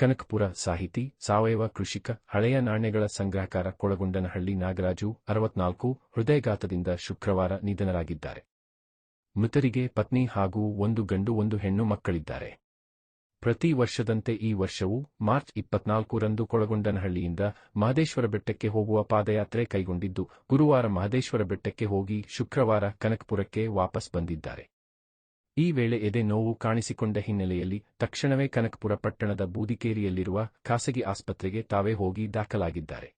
ಕನಕಪುರ ಸಾಹಿತಿ, ಸಾವಯವ ಕೃಷಿಕ, ಹಳೆಯ ನಾಣ್ಯಗಳ ಸಂಗ್ರಹಕಾರ ಕೊಳಗೊಂಡನಹಳ್ಳಿ ನಾಗರಾಜು ಅರವತ್ನಾಲ್ಕು, ಹೃದಯಘಾತದಿಂದ ಶುಕ್ರವಾರ ನಿಧನರಾಗಿದ್ದಾರೆ. ಮೃತರಿಗೆ ಪತ್ನಿ ಹಾಗೂ ಒಂದು ಗಂಡು, ಒಂದು ಹೆಣ್ಣು ಮಕ್ಕಳಿದ್ದಾರೆ. ಪ್ರತಿ ವರ್ಷದಂತೆ ಈ ವರ್ಷವೂ ಮಾರ್ಚ್ ಇಪ್ಪತ್ನಾಲ್ಕರಂದು ಕೊಳಗೊಂಡನಹಳ್ಳಿಯಿಂದ ಮಹದೇಶ್ವರ ಬೆಟ್ಟಕ್ಕೆ ಹೋಗುವ ಪಾದಯಾತ್ರೆ ಕೈಗೊಂಡಿದ್ದು, ಗುರುವಾರ ಮಹದೇಶ್ವರ ಬೆಟ್ಟಕ್ಕೆ ಹೋಗಿ ಶುಕ್ರವಾರ ಕನಕಪುರಕ್ಕೆ ವಾಪಸ್ ಬಂದಿದ್ದಾರೆ. ಈ ವೇಳೆ ಎದೆ ನೋವು ಕಾಣಿಸಿಕೊಂಡ ಹಿನ್ನೆಲೆಯಲ್ಲಿ ತಕ್ಷಣವೇ ಕನಕಪುರ ಪಟ್ಟಣದ ಬೂದಿಕೇರಿಯಲ್ಲಿರುವ ಖಾಸಗಿ ಆಸ್ಪತ್ರೆಗೆ ತಾವೇ ಹೋಗಿ ದಾಖಲಾಗಿದ್ದಾರೆ.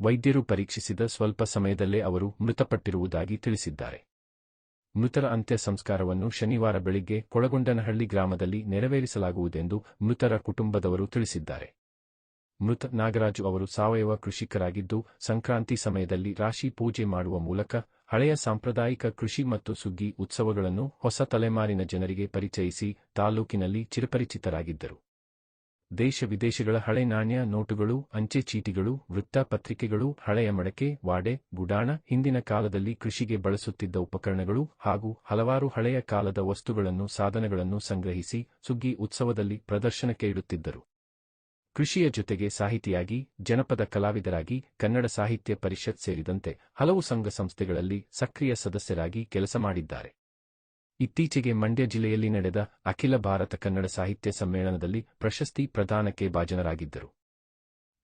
ವೈದ್ಯರು ಪರೀಕ್ಷಿಸಿದ ಸ್ವಲ್ಪ ಸಮಯದಲ್ಲೇ ಅವರು ಮೃತಪಟ್ಟಿರುವುದಾಗಿ ತಿಳಿಸಿದ್ದಾರೆ. ಮೃತರ ಅಂತ್ಯ ಸಂಸ್ಕಾರವನ್ನು ಶನಿವಾರ ಬೆಳಿಗ್ಗೆ ಕೊಳಗೊಂಡನಹಳ್ಳಿ ಗ್ರಾಮದಲ್ಲಿ ನೆರವೇರಿಸಲಾಗುವುದೆಂದು ಮೃತರ ಕುಟುಂಬದವರು ತಿಳಿಸಿದ್ದಾರೆ. ಮೃತ ನಾಗರಾಜು ಅವರು ಸಾವಯವ ಕೃಷಿಕರಾಗಿದ್ದು, ಸಂಕ್ರಾಂತಿ ಸಮಯದಲ್ಲಿ ರಾಶಿ ಪೂಜೆ ಮಾಡುವ ಮೂಲಕ ಹಳೆಯ ಸಾಂಪ್ರದಾಯಿಕ ಕೃಷಿ ಮತ್ತು ಸುಗ್ಗಿ ಉತ್ಸವಗಳನ್ನು ಹೊಸ ತಲೆಮಾರಿನ ಜನರಿಗೆ ಪರಿಚಯಿಸಿ ತಾಲೂಕಿನಲ್ಲಿ ಚಿರಪರಿಚಿತರಾಗಿದ್ದರು. ದೇಶ ವಿದೇಶಗಳ ಹಳೆ ನಾಣ್ಯ ನೋಟುಗಳು, ಅಂಚೆ ಚೀಟಿಗಳು ವೃತ್ತಪತ್ರಿಕೆಗಳು ಹಳೆಯ ಮಡಕೆ, ವಾಡೆ, ಗುಡಾಣ, ಹಿಂದಿನ ಕಾಲದಲ್ಲಿ ಕೃಷಿಗೆ ಬಳಸುತ್ತಿದ್ದ ಉಪಕರಣಗಳು ಹಾಗೂ ಹಲವಾರು ಹಳೆಯ ಕಾಲದ ವಸ್ತುಗಳನ್ನು ಸಾಧನಗಳನ್ನು ಸಂಗ್ರಹಿಸಿ ಸುಗ್ಗಿ ಉತ್ಸವದಲ್ಲಿ ಪ್ರದರ್ಶನಕ್ಕೆ ಇಡುತ್ತಿದ್ದರು. ಕೃಷಿಯ ಜೊತೆಗೆ ಸಾಹಿತಿಯಾಗಿ, ಜನಪದ ಕಲಾವಿದರಾಗಿ, ಕನ್ನಡ ಸಾಹಿತ್ಯ ಪರಿಷತ್ ಸೇರಿದಂತೆ ಹಲವು ಸಂಘ ಸಂಸ್ಥೆಗಳಲ್ಲಿ ಸಕ್ರಿಯ ಸದಸ್ಯರಾಗಿ ಕೆಲಸ ಮಾಡಿದ್ದಾರೆ. ಇತ್ತೀಚೆಗೆ ಮಂಡ್ಯ ಜಿಲ್ಲೆಯಲ್ಲಿ ನಡೆದ ಅಖಿಲ ಭಾರತ ಕನ್ನಡ ಸಾಹಿತ್ಯ ಸಮ್ಮೇಳನದಲ್ಲಿ ಪ್ರಶಸ್ತಿ ಪ್ರದಾನಕ್ಕೆ ಭಾಜನರಾಗಿದ್ದರು.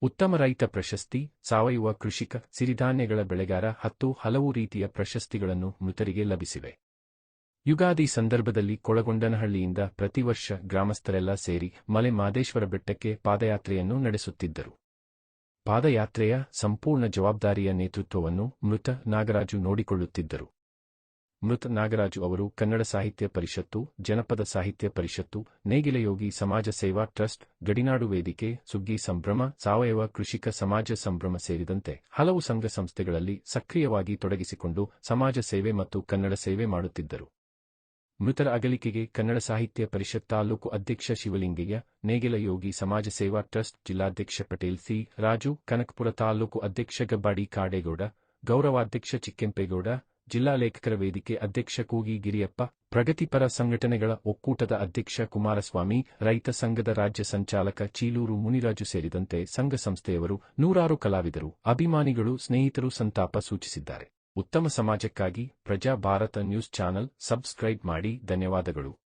ಉತ್ತಮ ರೈತ ಪ್ರಶಸ್ತಿ, ಸಾವಯವ ಕೃಷಿಕ, ಸಿರಿಧಾನ್ಯಗಳ ಬೆಳೆಗಾರ ಹತ್ತು ಹಲವು ರೀತಿಯ ಪ್ರಶಸ್ತಿಗಳನ್ನು ಮೃತರಿಗೆ ಲಭಿಸಿವೆ. ಯುಗಾದಿ ಸಂದರ್ಭದಲ್ಲಿ ಕೊಳಗೊಂಡನಹಳ್ಳಿಯಿಂದ ಪ್ರತಿವರ್ಷ ಗ್ರಾಮಸ್ಥರೆಲ್ಲ ಸೇರಿ ಮಲೆ ಮಾದೇಶ್ವರ ಬೆಟ್ಟಕ್ಕೆ ಪಾದಯಾತ್ರೆಯನ್ನು ನಡೆಸುತ್ತಿದ್ದರು. ಪಾದಯಾತ್ರೆಯ ಸಂಪೂರ್ಣ ಜವಾಬ್ದಾರಿಯ ನೇತೃತ್ವವನ್ನು ಮೃತ ನಾಗರಾಜು ನೋಡಿಕೊಳ್ಳುತ್ತಿದ್ದರು. ಮೃತ ನಾಗರಾಜು ಅವರು ಕನ್ನಡ ಸಾಹಿತ್ಯ ಪರಿಷತ್ತು, ಜನಪದ ಸಾಹಿತ್ಯ ಪರಿಷತ್ತು, ನೇಗಿಲಯೋಗಿ ಸಮಾಜ ಸೇವಾ ಟ್ರಸ್ಟ್, ಗಡಿನಾಡು ವೇದಿಕೆ, ಸುಗ್ಗಿ ಸಂಭ್ರಮ, ಸಾವಯವ ಕೃಷಿಕ ಸಮಾಜ ಸಂಭ್ರಮ ಸೇರಿದಂತೆ ಹಲವು ಸಂಘ ಸಂಸ್ಥೆಗಳಲ್ಲಿ ಸಕ್ರಿಯವಾಗಿ ತೊಡಗಿಸಿಕೊಂಡು ಸಮಾಜ ಸೇವೆ ಮತ್ತು ಕನ್ನಡ ಸೇವೆ ಮಾಡುತ್ತಿದ್ದರು. ಮೃತರ ಅಗಲಿಕೆಗೆ ಕನ್ನಡ ಸಾಹಿತ್ಯ ಪರಿಷತ್ ತಾಲೂಕು ಅಧ್ಯಕ್ಷ ಶಿವಲಿಂಗಯ್ಯ, ನೇಗಿಲ ಯೋಗಿ ಸಮಾಜ ಸೇವಾ ಟ್ರಸ್ಟ್ ಜಿಲ್ಲಾಧ್ಯಕ್ಷ ಪಟೇಲ್ ಸಿ. ರಾಜು, ಕನಕಪುರ ತಾಲೂಕು ಅಧ್ಯಕ್ಷ ಗಬ್ಬಾಡಿ ಕಾಡೇಗೌಡ, ಗೌರವಾಧ್ಯಕ್ಷ ಚಿಕ್ಕೆಂಪೇಗೌಡ, ಜಿಲ್ಲಾ ಲೇಖಕರ ವೇದಿಕೆ ಅಧ್ಯಕ್ಷ ಕೂಗಿ ಗಿರಿಯಪ್ಪ, ಪ್ರಗತಿಪರ ಸಂಘಟನೆಗಳ ಒಕ್ಕೂಟದ ಅಧ್ಯಕ್ಷ ಕುಮಾರಸ್ವಾಮಿ, ರೈತ ಸಂಘದ ರಾಜ್ಯ ಸಂಚಾಲಕ ಚೀಲೂರು ಮುನಿರಾಜು ಸೇರಿದಂತೆ ಸಂಘ ಸಂಸ್ಥೆಯವರು ನೂರಾರು ಕಲಾವಿದರು. ಅಭಿಮಾನಿಗಳು, ಸ್ನೇಹಿತರು, ಸಂತಾಪ ಸೂಚಿಸಿದ್ದಾರೆ. ಉತ್ತಮ ಸಮಾಜಕ್ಕಾಗಿ ಪ್ರಜಾ ಭಾರತ ನ್ಯೂಸ್ ಚಾನೆಲ್ ಸಬ್ಸ್ಕ್ರೈಬ್ ಮಾಡಿ. ಧನ್ಯವಾದಗಳು.